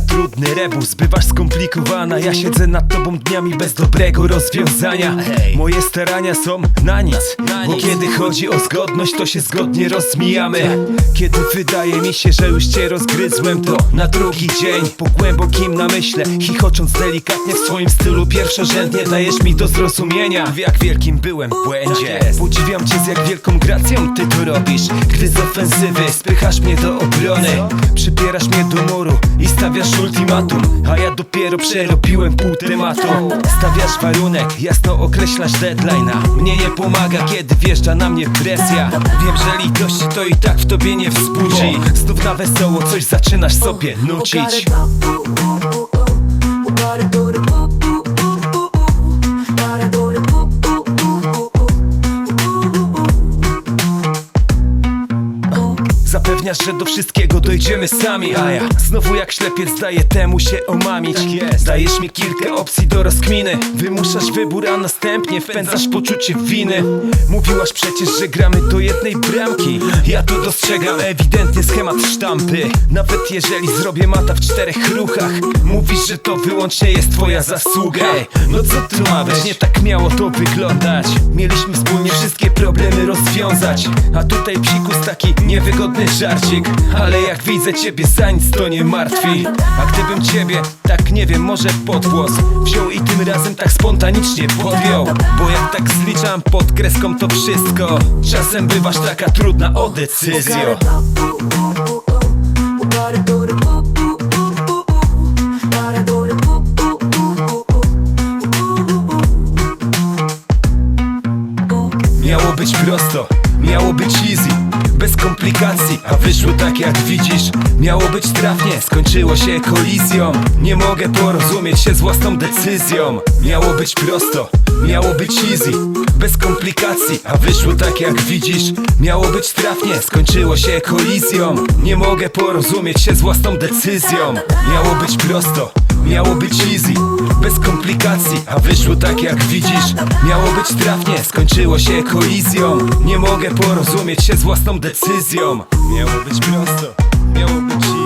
trudny rebus Bywasz skomplikowana, ja siedzę nad tobą dniami bez dobrego rozwiązania. Moje starania są na nic Bo kiedy chodzi o zgodność, to się zgodnie rozmijamy. Kiedy wydaje mi się, że już cię rozgryzłem To na drugi dzień, po głębokim namyśle Chichocząc delikatnie w swoim stylu Pierwszorzędnie dajesz mi do zrozumienia. W jak wielkim byłem błędzie. Podziwiam cię z jak wielką gracją ty to robisz. Gdy z ofensywy spychasz mnie do obrony Przypierasz mnie do muru i stawiasz ultimatum A ja dopiero przerobiłem pół tematu Stawiasz warunek, jasno określasz deadline'a. Mnie nie pomaga, kiedy wjeżdża na mnie presja. Wiem, że litości to i tak w tobie nie wzbudzi. Znów na wesoło coś zaczynasz sobie nucić Zapewniasz, że do wszystkiego dojdziemy sami. A ja znowu jak ślepiec daję temu się omamić. Dajesz mi kilka opcji do rozkminy. Wymuszasz wybór, a następnie wpędzasz poczucie winy. Mówiłaś przecież, że gramy do jednej bramki. Ja to dostrzegam, ewidentnie schemat sztampy. Nawet jeżeli zrobię mata w czterech ruchach Mówisz, że to wyłącznie jest twoja zasługa. No co tu ma być, nie tak miało to wyglądać. Mieliśmy wspólnie wszystkie problemy rozwiązać. A tutaj psikus taki niewygodny żarcik Ale jak widzę ciebie za nic to nie martwi. A gdybym ciebie, tak nie wiem, może pod włos Wziął i tym razem tak spontanicznie podjął. Bo jak tak zliczam pod kreską to wszystko Czasem bywasz taka trudna o decyzję Miało być prosto, miało być easy Bez komplikacji, a wyszło tak jak widzisz. Miało być trafnie, skończyło się kolizją. Nie mogę porozumieć się z własną decyzją. Miało być prosto, miało być easy Bez komplikacji, a wyszło tak jak widzisz. Miało być trafnie, skończyło się kolizją. Nie mogę porozumieć się z własną decyzją. Miało być prosto, Miało być easy, bez komplikacji, a wyszło tak jak widzisz. Miało być trafnie, skończyło się kolizją. Nie mogę porozumieć się z własną decyzją. Miało być prosto, miało być easy